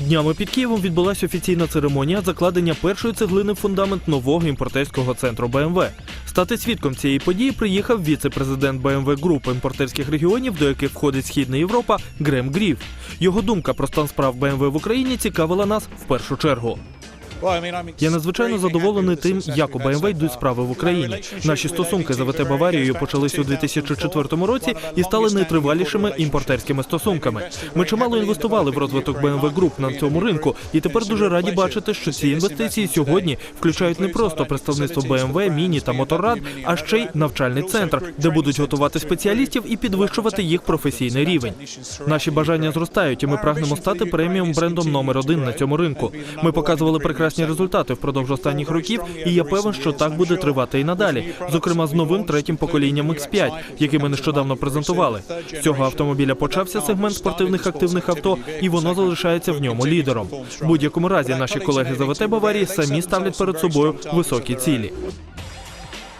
Днями під Києвом відбулася офіційна церемонія закладення першої цеглини в фундамент нового імпортерського центру БМВ. Стати свідком цієї події приїхав віце-президент БМВ Груп імпортерських регіонів, до яких входить Східна Європа, Грем Грів. Його думка про стан справ БМВ в Україні цікавила нас в першу чергу. Я надзвичайно задоволений тим, як у БМВ йдуть справи в Україні. Наші стосунки з АВТ Баварією почалися у 2004 році і стали найтривалішими імпортерськими стосунками. Ми чимало інвестували в розвиток БМВ груп на цьому ринку, і тепер дуже раді бачити, що ці інвестиції сьогодні включають не просто представництво БМВ, Міні та Моторрад, а ще й навчальний центр, де будуть готувати спеціалістів і підвищувати їх професійний рівень. Наші бажання зростають, і ми прагнемо стати преміум брендом номер один на цьому ринку. Ми показували прекрасні результати впродовж останніх років, і я певен, що так буде тривати і надалі. Зокрема, з новим третім поколінням X5, який ми нещодавно презентували. З цього автомобіля почався сегмент спортивних активних авто, і воно залишається в ньому лідером. В будь-якому разі наші колеги з АВТ Баварії самі ставлять перед собою високі цілі.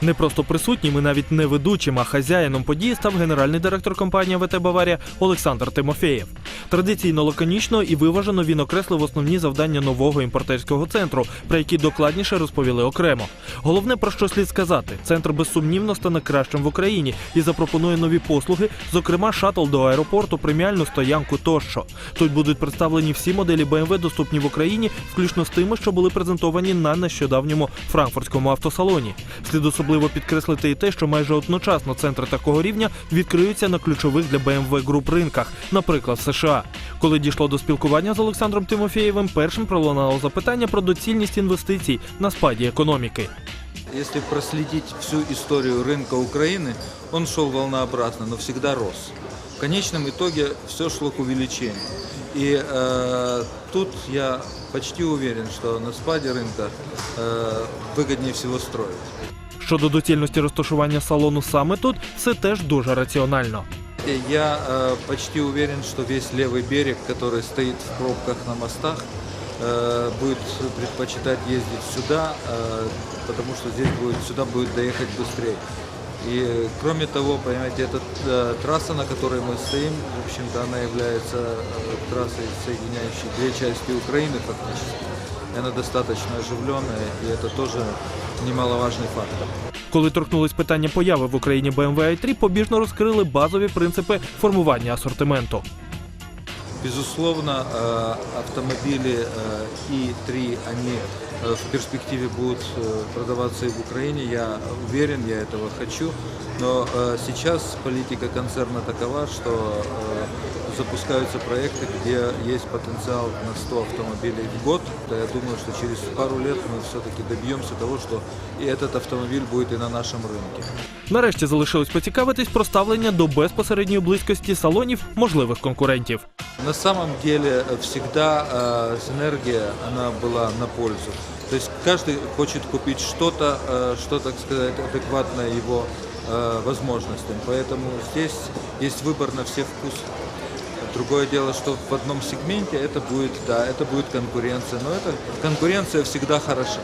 Не просто присутнім і навіть не ведучим, а хазяїном події став генеральний директор компанії ВТ Баварія Олександр Тимофєєв. Традиційно лаконічно і виважено він окреслив основні завдання нового імпортерського центру, про які докладніше розповіли окремо. Головне про що слід сказати: центр безсумнівно стане кращим в Україні і запропонує нові послуги, зокрема шатл до аеропорту, преміальну стоянку тощо. Тут будуть представлені всі моделі BMW, доступні в Україні, включно з тими, що були презентовані на нещодавньому франкфуртському автосалоні. Слід особливо підкреслити і те, що майже одночасно центри такого рівня відкриються на ключових для BMW груп ринках, наприклад, в США. Коли дійшло до спілкування з Олександром Тимофєєвим, першим пролунало запитання про доцільність інвестицій на спаді економіки. Если проследить всю историю рынка Украины, он шел волнообразно, но всегда рос. В конечном итоге все шло к увеличению. И э, тут я почти уверен, что на спаде рынка э, выгоднее всего строить. Щодо доцільності розташування салону саме тут, все теж дуже раціонально. И Я э, почти уверен, что весь левый берег, который стоит в пробках на мостах, э, будет предпочитать ездить сюда, э, потому что здесь будет, сюда будет доехать быстрее. И э, кроме того, понимаете, эта э, трасса, на которой мы стоим, в общем-то, она является э, трассой, соединяющей две части Украины фактически. И Она достаточно оживленная, и это тоже немаловажный фактор. Коли торкнулись питання появи в Україні BMW i3, побіжно розкрили базові принципи формування асортименту. Безусловно, э, автомобили э, i3, они э, в перспективе будут э, продаваться и в Украине. Я уверен, я этого хочу. Но э, сейчас политика концерна такова, что э, запускаются проекты, где есть потенциал на 100 автомобилей в год. То я думаю, что через пару лет мы все-таки добьемся того, что и этот автомобиль будет и на нашем рынке. Нарешті залишилось поцікавитись про ставлення до безпосередньої близькості салонів можливих конкурентів. На самом деле э, всегда э, синергия, она была на пользу. То есть каждый хочет купить что-то, э, что, так сказать, адекватное его э, возможностям. Поэтому здесь есть выбор на все вкусы. Другое дело, что в одном сегменте это будет, да, это будет конкуренция. Но это конкуренция всегда хороша.